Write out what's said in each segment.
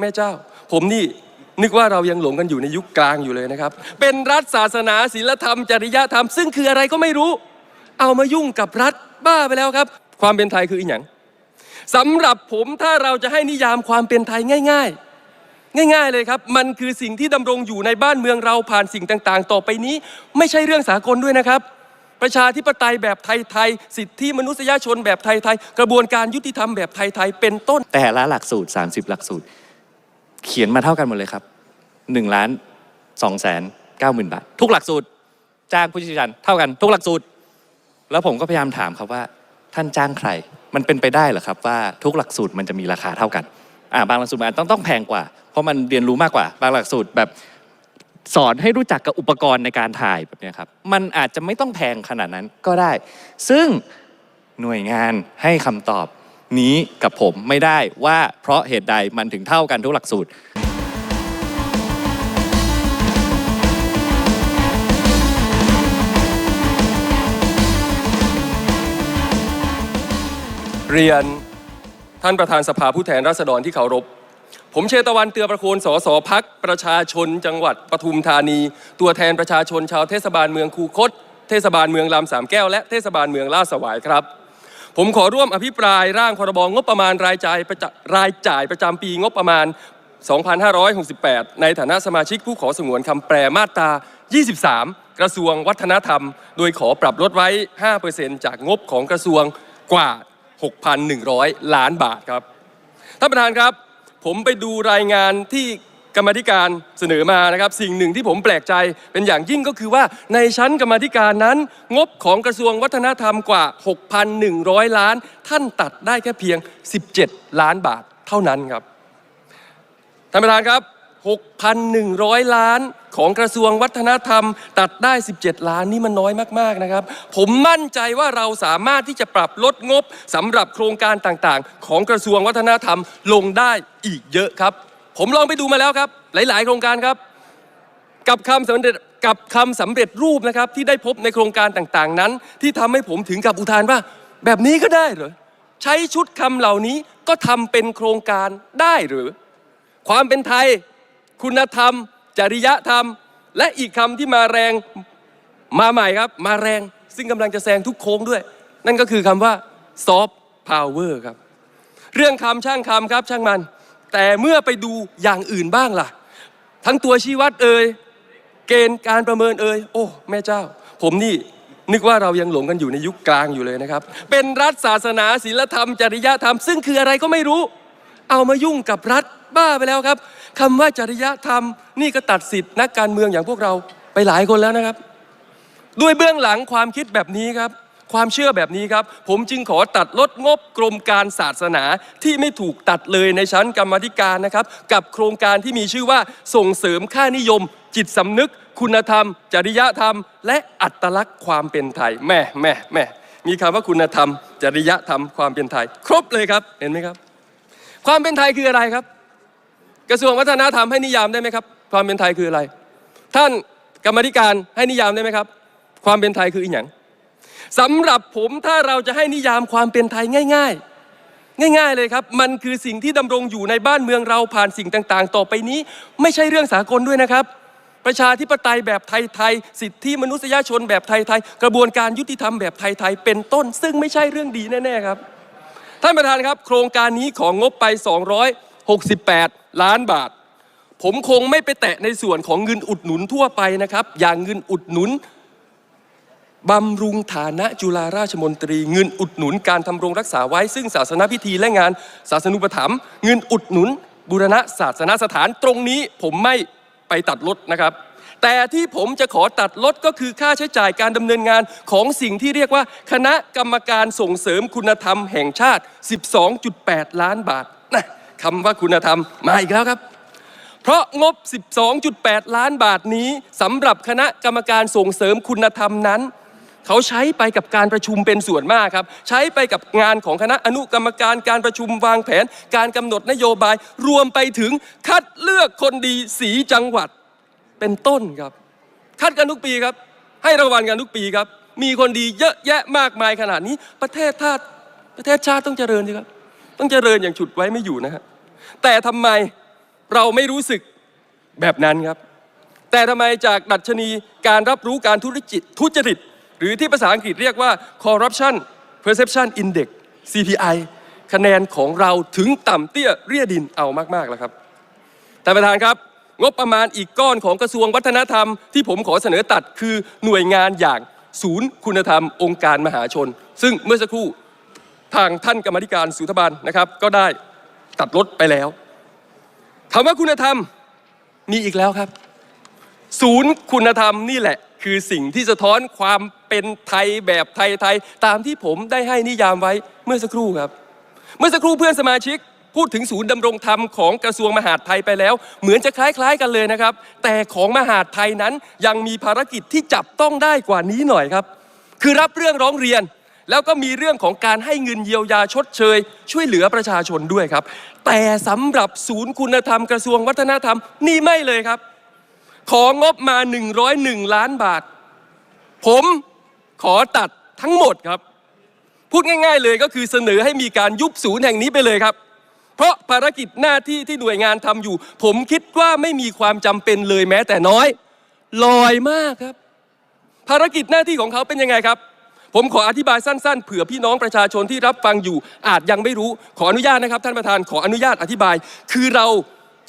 แม่เจ้า ผมนี่นึกว่าเรายังหลงกันอยู่ในยุคกลางอยู่เลยนะครับ เป็นรัฐศาสนาศีลธรรม จริยธรรม ซึ่งคืออะไรก็ไม่รู้ เอามายุ่งกับรัฐบ้าไปแล้วครับ ความเป็นไทยคืออีหยังสำหรับผมถ้าเราจะให้นิยามความเป็นไทยง่าย ๆ ง่าย ๆเลยครับ มันคือสิ่งที่ดำรงอยู่ในบ้านเมืองเราผ่านสิ่งต่างๆ ต่อไปนี้ ไม่ใช่เรื่องสากลด้วยนะครับ ประชาธิปไตยแบบไทยๆสิทธิมนุษยชนแบบไทยๆกระบวนการยุติธรรมแบบไทยๆเป็นต้น แต่ละหลักสูตร 30 หลักสูตร เขียนมาเท่ากันหมดเลยครับ1ล้าน2แสน9หมื่นบาท ทุกหลักสูตร จ้างผู้เชี่ยวชาญเท่ากันทุกหลักสูตร แล้วผมก็พยายามถามครับว่า ท่านจ้างใคร มันเป็นไปได้เหรอครับว่าทุกหลักสูตรมันจะมีราคาเท่ากันอ่าบางหลักสูตรมันต้องต้องแพงกว่า เพราะมันเรียนรู้มากกว่า บางหลักสูตรแบบสอนให้รู้จักกับอุปกรณ์ในการถ่ายแบบนี้ครับ มันอาจจะไม่ต้องแพงขนาดนั้นก็ได้ ซึ่งหน่วยงานให้คำตอบ นี้กับผมไม่ได้ว่าเพราะเหตุใดมันถึงเท่ากันทุกหลักสูตร เรียนท่านประธานสภาผู้แทนราษฎรที่เคารพ ผมเชตวันเตือประโคนสสพักประชาชนจังหวัดปทุมธานี ตัวแทนประชาชนชาวเทศบาลเมืองคูคต เทศบาลเมืองลำสามแก้วและเทศบาลเมืองลาดสวายครับ ผมขอร่วมอภิปรายร่างพรบงบประมาณรายจ่ายประจรายจ่ายประจำปีงบประมาณ 2568 ในฐานะสมาชิกผู้ขอสงวนคำแปลมาตรา 23 กระทรวงวัฒนธรรม โดยขอปรับลดไว้ 5%จากงบของกระทรวงกว่า 6,100 ล้านบาทครับท่านประธานครับ ผมไปดูรายงานที่ กรรมธิการเสนอมานะครับ สิ่งหนึ่งที่ผมแปลกใจเป็นอย่างยิ่งก็คือว่าในชั้นกรรมธิการนั้น งบของกระทรวงวัฒนธรรมกว่า 6,100 ล้าน ท่านตัดได้แค่เพียง 17 ล้านบาทเท่านั้นครับท่านประธานครับ 6,100 ล้านของกระทรวงวัฒนธรรม ตัดได้ 17 ล้านนี่มันน้อยมากๆนะครับ ผมมั่นใจว่าเราสามารถที่จะปรับลดงบสำหรับโครงการต่างๆ ของกระทรวงวัฒนธรรมลงได้อีกเยอะครับ ผมลองไปดูมาแล้วครับ หลาย ๆ โครงการครับ กับคำสำเร็จกับคำสำเร็จรูปนะครับ ที่ได้พบในโครงการต่างๆ นั้น ที่ทำให้ผมถึงกับอุทานว่า แบบนี้ก็ได้เหรอใช้ชุดคำเหล่านี้ก็ทำเป็นโครงการได้หรือ ความเป็นไทย คุณธรรม จริยธรรม และอีกคำที่มาแรงมาใหม่ครับ มาแรงซึ่งกำลังจะแซงทุกโค้งด้วย นั่นก็คือคำว่าซอฟต์พาวเวอร์ครับ เรื่องคำช่างคำครับช่างมัน แต่เมื่อไปดูอย่างอื่นบ้างล่ะ ทั้งตัวชี้วัดเอ่ยเกณฑ์การประเมินเอ่ยโอ้ แม่เจ้า ผมนี่นึกว่าเรายังหลงกันอยู่ในยุคกลางอยู่เลยนะครับ เป็นรัฐศาสนาศีลธรรม จริยธรรม ซึ่งคืออะไรก็ไม่รู้ เอามายุ่งกับรัฐบ้าไปแล้วครับคำว่าจริยธรรม นี่ก็ตัดสิทธิ์นักการเมืองอย่างพวกเราไปหลายคนแล้วนะครับ ด้วยเบื้องหลังความคิดแบบนี้ครับ ความเชื่อแบบนี้ครับ ผมจึงขอตัดลดงบกรมการศาสนาที่ไม่ถูกตัดเลยในชั้นกรรมธิการนะครับ กับโครงการที่มีชื่อว่าส่งเสริมค่านิยม จิตสำนึก คุณธรรม จริยธรรม และอัตลักษณ์ความเป็นไทยแม่แม่แม่มีคำว่าคุณธรรม จริยธรรมความเป็นไทย ครบเลยครับเห็นไหมครับ ความเป็นไทยคืออะไรครับ กระทรวงวัฒนธรรมให้นิยามได้ไหมครับ ความเป็นไทยคืออะไร ท่านกรรมธิการให้นิยามได้ไหมครับ ความเป็นไทยคืออีหยัง สำหรับผมถ้าเราจะให้นิยามความเป็นไทยง่าย ๆ ง่าย ๆเลยครับ มันคือสิ่งที่ดำรงอยู่ในบ้านเมืองเราผ่านสิ่งต่างๆ ต่อไปนี้ ไม่ใช่เรื่องสากลด้วยนะครับ ประชาธิปไตยแบบไทยๆสิทธิมนุษยชนแบบไทยๆกระบวนการยุติธรรมแบบไทยๆเป็นต้น ซึ่งไม่ใช่เรื่องดีแน่ๆครับท่านประธานครับ โครงการนี้ของงบไป 268 ล้านบาท ผมคงไม่ไปแตะในส่วนของเงินอุดหนุนทั่วไปนะครับ อย่างเงินอุดหนุน บำรุงฐานะจุฬาราชมนตรี เงินอุดหนุนการทำรงรักษาไว้ ซึ่งศาสนพิธีและงานศาสนุปถัมภ์เงินอุดหนุน บูรณะศาสนสถานตรงนี้ผมไม่ไปตัดลดนะครับ แต่ที่ผมจะขอตัดลดก็คือค่าใช้จ่ายการดำเนินงานของสิ่งที่เรียกว่า คณะกรรมการส่งเสริมคุณธรรมแห่งชาติ 12.8 ล้านบาทนะคำว่าคุณธรรมมาอีกแล้วครับเพราะงบ 12.8 ล้านบาทนี้สำหรับคณะกรรมการส่งเสริมคุณธรรมนั้น เขาใช้ไปกับการประชุมเป็นส่วนมากครับ ใช้ไปกับงานของคณะอนุกรรมการการประชุมวางแผน การกำหนดนโยบาย รวมไปถึงคัดเลือกคนดีสีจังหวัด เป็นต้นครับ คัดกันทุกปีครับ ให้รางวัลกันทุกปีครับ มีคนดีเยอะแยะมากมายขนาดนี้ ประเทศชาติประเทศชาติต้องเจริญสิครับ ต้องเจริญอย่างฉุดไว้ไม่อยู่นะฮะแต่ทำไมเราไม่รู้สึกแบบนั้นครับ แต่ทำไมจากดัชนีการรับรู้การทุจริตทุจริต หรือที่ภาษาอังกฤษเรียกว่า corruption perception index CPI คะแนนของเราถึงต่ำเตี้ยเรียดินเอามาก ๆ แล้วครับท่านประธานครับ งบประมาณอีกก้อนของกระทรวงวัฒนธรรมที่ผมขอเสนอตัดคือหน่วยงานอย่างศูนย์คุณธรรมองค์การมหาชน ซึ่งเมื่อสักครู่ทางท่านกรรมธิการสุทบาลนะครับ ก็ได้ตัดลดไปแล้วคำว่าคุณธรรมมีอีกแล้วครับ ศูนย์คุณธรรมนี่แหละ คือสิ่งที่สะท้อนความเป็นไทยแบบไทยๆตามที่ผมได้ให้นิยามไว้เมื่อสักครู่ครับ เมื่อสักครู่เพื่อนสมาชิกพูดถึงศูนย์ดำรงธรรมของกระทรวงมหาดไทยไปแล้ว เหมือนจะคล้ายๆกันเลยนะครับ แต่ของมหาดไทยนั้นยังมีภารกิจที่จับต้องได้กว่านี้หน่อยครับ คือรับเรื่องร้องเรียน แล้วก็มีเรื่องของการให้เงินเยียวยาชดเชย ช่วยเหลือประชาชนด้วยครับ แต่สำหรับศูนย์คุณธรรมกระทรวงวัฒนธรรมนี่ไม่เลยครับ ของงบมา 101 ล้านบาท ผมขอตัดทั้งหมดครับ พูดง่าย ๆ เลยก็คือเสนอให้มีการยุบศูนย์แห่งนี้ไปเลยครับ เพราะภารกิจหน้าที่ที่หน่วยงานทำอยู่ ผมคิดว่าไม่มีความจำเป็นเลยแม้แต่น้อย ลอยมากครับ ภารกิจหน้าที่ของเขาเป็นยังไงครับผมขออธิบายสั้นๆ เผื่อพี่น้องประชาชนที่รับฟังอยู่ อาจยังไม่รู้ ขออนุญาตนะครับ ท่านประธานขออนุญาตอธิบาย คือเรา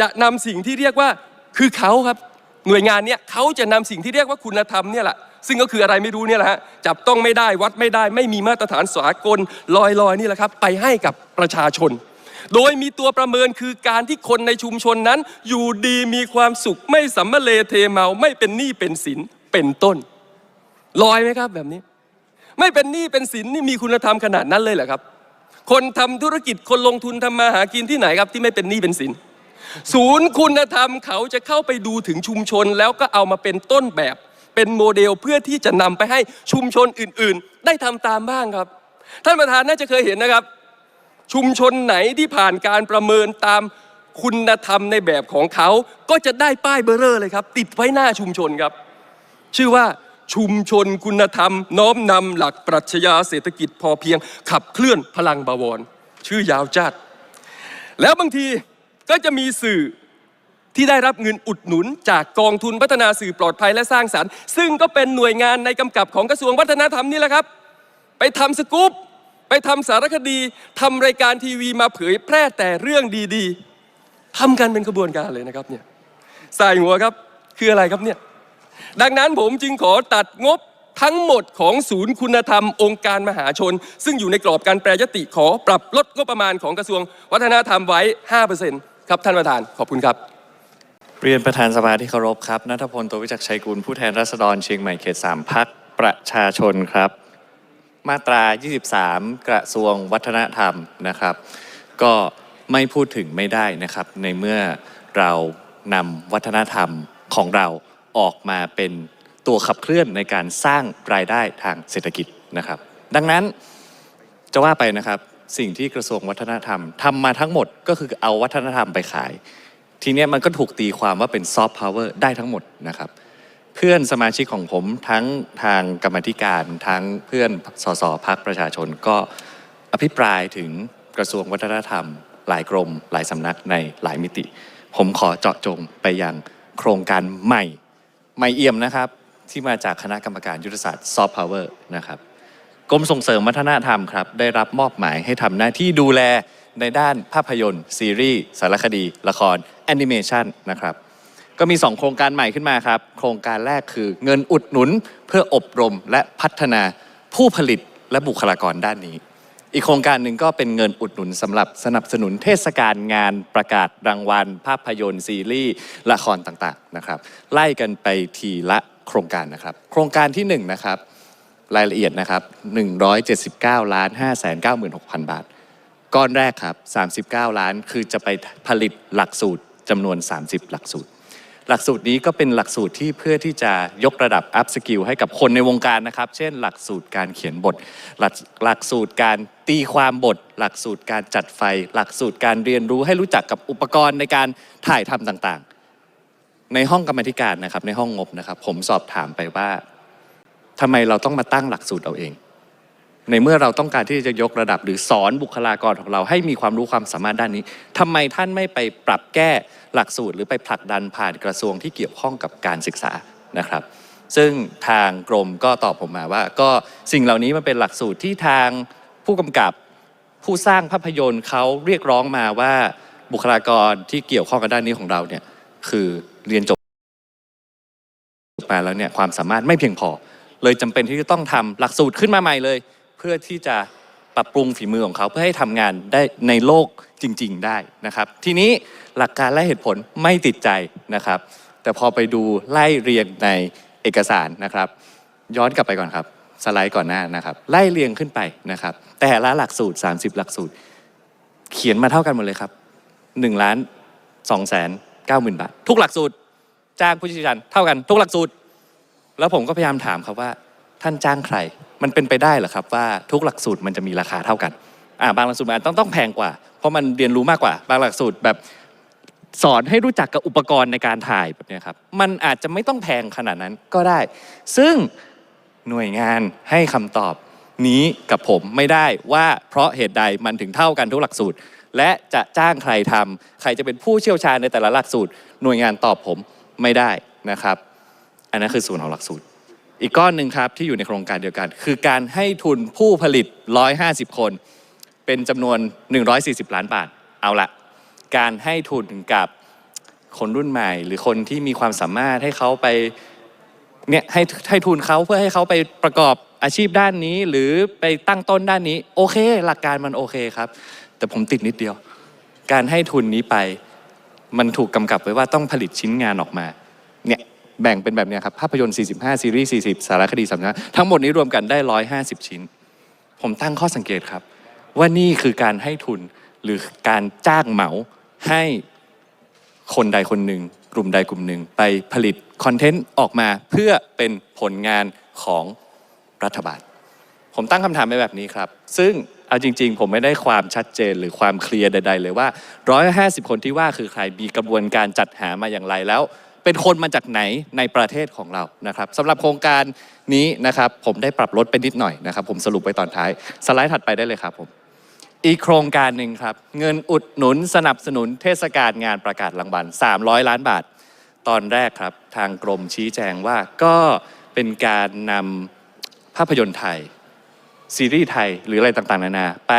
จะนำสิ่งที่เรียกว่าคือเขาครับ หน่วยงานเนี้ยเขาจะนำสิ่งที่เรียกว่าคุณธรรมเนี่ยแหละซึ่งก็คืออะไรไม่รู้เนี่ยแหละฮะจับต้องไม่ได้วัดไม่ได้ ไม่มีมาตรฐานสากลลอยๆนี่แหละครับ ไปให้กับประชาชน โดยมีตัวประเมินคือการที่คนในชุมชนนั้น อยู่ดีมีความสุขไม่สัมะเลเทเมาไม่เป็นหนี้เป็นสินเป็นต้น ลอยไหมครับแบบนี้ ไม่เป็นหนี้เป็นสินนี่มีคุณธรรมขนาดนั้นเลยเหรอครับ คนทำธุรกิจคนลงทุนทำมาหากินที่ไหนครับที่ไม่เป็นหนี้เป็นสิน ศูนย์คุณธรรมเขาจะเข้าไปดูถึงชุมชน แล้วก็เอามาเป็นต้นแบบ เป็นโมเดลเพื่อที่จะนำไปให้ชุมชนอื่นๆ ได้ทำตามบ้างครับ ท่านประธานน่าจะเคยเห็นนะครับ ชุมชนไหนที่ผ่านการประเมินตามคุณธรรมในแบบของเขา ก็จะได้ป้ายเบอร์เรอร์เลยครับ ติดไว้หน้าชุมชนครับ ชื่อว่าชุมชนคุณธรรม น้อมนำหลักปรัชญาเศรษฐกิจพอเพียง ขับเคลื่อนพลังบวร ชื่อยาวจัด แล้วบางที ก็จะมีสื่อที่ได้รับเงินอุดหนุน จากกองทุนพัฒนาสื่อปลอดภัยและสร้างสารรค์ ซึ่งก็เป็นหน่วยงานในกำกับของกระทรวงวัฒนธรรมนี่แหละครับ ไปทำสกู๊ปไปทำสารคดีทำรายการทีวีมาเผยแพร่แต่เรื่องดีๆทำกันเป็นขบวนการเลยนะครับเนี่ยใส่หัวครับคืออะไรครับเนี่ยดังนั้นผมจึงขอตัดงบทั้งหมดของศูนย์คุณธรรมองค์การมหาชน ซึ่งอยู่ในกรอบการแปรยติขอปรับลดงบประมาณของกระทรวงวัฒนธรรมไว้ 5% ครับท่านประธานขอบคุณครับเรียนประธานสภาที่เคารพครับนัทพลตัววิจักชัยกุลผู้แทนราษฎรเชียงใหม่เขต3พักประชาชนครับ มาตรา 23 กระทรวงวัฒนธรรมนะครับ ก็ไม่พูดถึงไม่ได้นะครับ ในเมื่อเรานำวัฒนธรรมของเราออกมาเป็นตัวขับเคลื่อนในการสร้างรายได้ทางเศรษฐกิจนะครับ ดังนั้นจะว่าไปนะครับ สิ่งที่กระทรวงวัฒนธรรมทำมาทั้งหมดก็คือเอาวัฒนธรรมไปขาย ทีเนี้ยมันก็ถูกตีความว่าเป็นซอฟต์พาวเวอร์ได้ทั้งหมดนะครับ เพื่อนสมาชิกของผมทั้งทางกรรมธิการ ทั้งเพื่อนสสพักประชาชนก็อภิปรายถึงกระทรวงวัฒนธรรม หลายกรม หลายสำนักในหลายมิติ ผมขอเจาะจงไปยังโครงการใหม่ ใหม่เอี่ยมนะครับ ที่มาจากคณะกรรมการยุทธศาสตร์ซอฟต์พาวเวอร์นะครับ กรมส่งเสริมวัฒนธรรมครับ ได้รับมอบหมายให้ทำหน้าที่ดูแลในด้านภาพยนตร์ ซีรีส์ สารคดี ละครแอนิเมชันนะครับ ก็มี 2 โครงการใหม่ขึ้นมาครับ โครงการแรกคือเงินอุดหนุนเพื่ออบรมและพัฒนาผู้ผลิตและบุคลากรด้านนี้ อีกโครงการหนึ่งก็เป็นเงินอุดหนุนสำหรับสนับสนุนเทศกาลงานประกาศรางวัล ภาพยนตร์ซีรีส์ละครต่างๆนะครับ ไล่กันไปทีละโครงการนะครับ โครงการที่1นะครับ รายละเอียดนะครับ179ล้าน596,000 บาท ก้อนแรกครับ 39 ล้านคือจะไปผลิตหลักสูตรจำนวน 30 หลักสูตร หลักสูตรนี้ก็เป็นหลักสูตรที่เพื่อที่จะยกระดับอัพสกิลให้กับคนในวงการนะครับ เช่น หลักสูตรการเขียนบท หลักหลักสูตรการตีความบท หลักสูตรการจัดไฟ หลักสูตรการเรียนรู้ให้รู้จักกับอุปกรณ์ในการถ่ายทำต่างๆ ในห้องกรรมธิการนะครับในห้องงบนะครับ ผมสอบถามไปว่า ทำไมเราต้องมาตั้งหลักสูตรเอาเอง ในเมื่อเราต้องการที่จะยกระดับหรือสอนบุคลากรของเราให้มีความรู้ความสามารถด้านนี้ทำไมท่านไม่ไปปรับแก้หลักสูตร หรือไปผลักดันผ่านกระทรวงที่เกี่ยวข้องกับการศึกษานะครับ ซึ่งทางกรมก็ตอบผมมาว่า ก็สิ่งเหล่านี้มันเป็นหลักสูตรที่ทางผู้กำกับผู้สร้างภาพยนตร์เขาเรียกร้องมาว่าบุคลากรที่เกี่ยวข้องกับด้านนี้ของเราเนี่ยคือเรียนจบมาแล้วเนี่ยความสามารถไม่เพียงพอ เลยจำเป็นที่จะต้องทำหลักสูตรขึ้นมาใหม่เลย เพื่อที่จะปรับปรุงฝีมือของเขาเพื่อให้ทำงานได้ในโลกจริง ๆ ได้นะครับ ทีนี้หลักการและเหตุผลไม่ติดใจนะครับ แต่พอไปดูไล่เรียงในเอกสารนะครับ ย้อนกลับไปก่อนครับ สไลด์ก่อนหน้านะครับ ไล่เรียงขึ้นไปนะครับ แต่ละหลักสูตร 30 หลักสูตร เขียนมาเท่ากันหมดเลยครับ1ล้าน2แสน9หมื่นบาท ทุกหลักสูตร จ้างผู้เชี่ยวชาญเท่ากันทุกหลักสูตร แล้วผมก็พยายามถามครับว่าท่านจ้างใคร มันเป็นไปได้เหรอครับว่าทุกหลักสูตรมันจะมีราคาเท่ากันอ่าบางหลักสูตรมันต้องต้องแพงกว่า เพราะมันเรียนรู้มากกว่า บางหลักสูตรแบบสอนให้รู้จักกับอุปกรณ์ในการถ่ายแบบนี้ครับ มันอาจจะไม่ต้องแพงขนาดนั้นก็ได้ ซึ่งหน่วยงานให้คำตอบนี้กับผมไม่ได้ว่าเพราะเหตุใดมันถึงเท่ากันทุกหลักสูตร และจะจ้างใครทำใครจะเป็นผู้เชี่ยวชาญในแต่ละหลักสูตร หน่วยงานตอบผมไม่ได้นะครับ อันนั้นคือส่วนของหลักสูตร อีกก้อนหนึ่งครับที่อยู่ในโครงการเดียวกัน คือการให้ทุนผู้ผลิต 150 คน เป็นจำนวน 140 ล้านบาท เอาละการให้ทุนกับคนรุ่นใหม่ หรือคนที่มีความสามารถให้เขาไปเนี่ยให้ให้ทุนเขาเพื่อให้เขาไปประกอบอาชีพด้านนี้ หรือไปตั้งต้นด้านนี้ โอเค หลักการมันโอเคครับ แต่ผมติดนิดเดียว การให้ทุนนี้ไป มันถูกกำกับไว้ว่าต้องผลิตชิ้นงานออกมาเนี่ย แบ่งเป็นแบบนี้ครับภาพยนตร์ 45 ซีรีส์ 40 สารคดีสำนักทั้งหมดนี้รวมกันได้ 150 ชิ้น ผมตั้งข้อสังเกตครับ ว่านี่คือการให้ทุนหรือการจ้างเหมาให้คนใดคนหนึ่ง กลุ่มใดกลุ่มหนึ่ง ไปผลิตคอนเทนต์ออกมาเพื่อเป็นผลงานของรัฐบาล ผมตั้งคำถามไปแบบนี้ครับ ซึ่งเอาจริง ๆ ผมไม่ได้ความชัดเจนหรือความเคลียร์ใด ๆ เลยว่า 150 คนที่ว่าคือใครมีกระบวนการจัดหามาอย่างไรแล้ว เป็นคนมาจากไหนในประเทศของเรานะครับสำหรับโครงการนี้นะครับ ผมได้ปรับลดไปนิดหน่อยนะครับ ผมสรุปไว้ตอนท้าย สไลด์ถัดไปได้เลยครับผมอีกโครงการหนึ่งครับ เงินอุดหนุนสนับสนุนเทศกาลงานประกาศรางวัล300 ล้านบาท ตอนแรกครับ ทางกรมชี้แจงว่าก็เป็นการนำภาพยนตร์ไทย ซีรีส์ไทยหรืออะไรต่างๆ นานาไป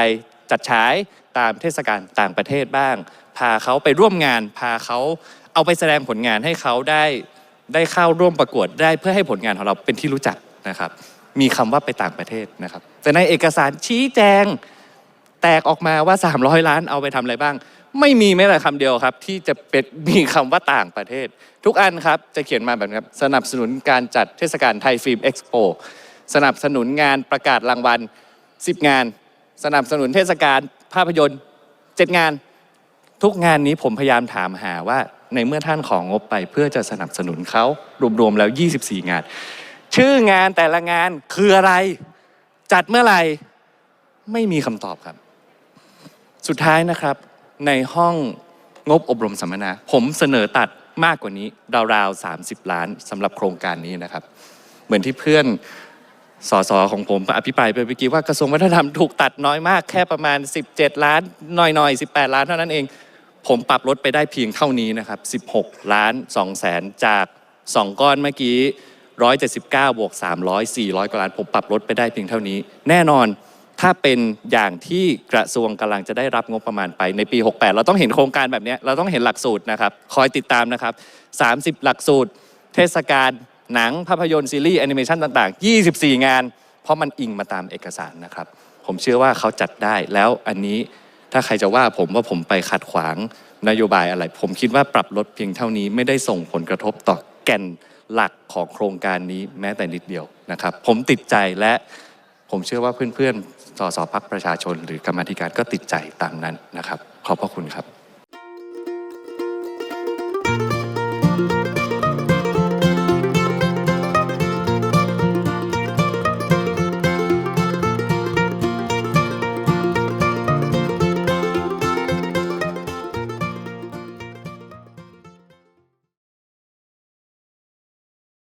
จัดฉายตามเทศกาลต่างประเทศบ้าง พาเขาไปร่วมงาน พาเขา เอาไปแสดงผลงานให้เขาได้ได้เข้าร่วมประกวดได้เพื่อให้ผลงานของเราเป็นที่รู้จักนะครับ มีคำว่าไปต่างประเทศนะครับ แต่ในเอกสารชี้แจงแตกออกมาว่า 300 ล้านเอาไปทำอะไรบ้าง ไม่มีแม้แต่คำเดียวครับ ที่จะเป็นมีคำว่าต่างประเทศ ทุกอันครับจะเขียนมาแบบนี้ครับสนับสนุนการจัดเทศกาลไทยฟิล์มเอ็กซ์โปสนับสนุนงานประกาศรางวัล 10 งาน สนับสนุนเทศกาลภาพยนตร์ 7 งาน ทุกงานนี้ผมพยายามถามหาว่า ในเมื่อท่านของงบไปเพื่อจะสนับสนุนเขารวมๆแล้ว 24 งาน ชื่องานแต่ละงานคืออะไร จัดเมื่อไหร่ไม่มีคำตอบครับ สุดท้ายนะครับในห้องงบอบรมสัมมนา ผมเสนอตัดมากกว่านี้ ราวๆ 30 ล้านสำหรับโครงการนี้นะครับ เหมือนที่เพื่อนสสของผมอภิปรายไปเมื่อกี้ว่ากระทรวงวัฒนธรรมถูกตัดน้อยมากแค่ประมาณ 17 ล้านหน่อยๆ 18 ล้านเท่านั้นเอง ผมปรับลดไปได้เพียงเท่านี้นะครับ 16 ล้าน2แสนจาก 2 ก้อนเมื่อกี้ 179บวก300 400กว่าล้านผมปรับลดไปได้เพียงเท่านี้ แน่นอนถ้าเป็นอย่างที่กระทรวงกำลังจะได้รับงบประมาณไปในปี 68 เราต้องเห็นโครงการแบบนี้เราต้องเห็นหลักสูตรนะครับ คอยติดตามนะครับ 30 หลักสูตร เทศกาลหนังภาพยนตร์ซีรีส์แอนิเมชันต่าง ๆ 24 งาน เพราะมันอิงมาตามเอกสารนะครับ ผมเชื่อว่าเขาจัดได้แล้วอันนี้ ถ้าใครจะว่าผมว่าผมไปขัดขวางนโยบายอะไร ผมคิดว่าปรับลดเพียงเท่านี้ไม่ได้ส่งผลกระทบต่อแก่นหลักของโครงการนี้แม้แต่นิดเดียวนะครับ ผมติดใจและผมเชื่อว่าเพื่อนๆสสพักประชาชน หรือกรรมธิการก็ติดใจตามนั้นนะครับ ขอบพระคุณครับ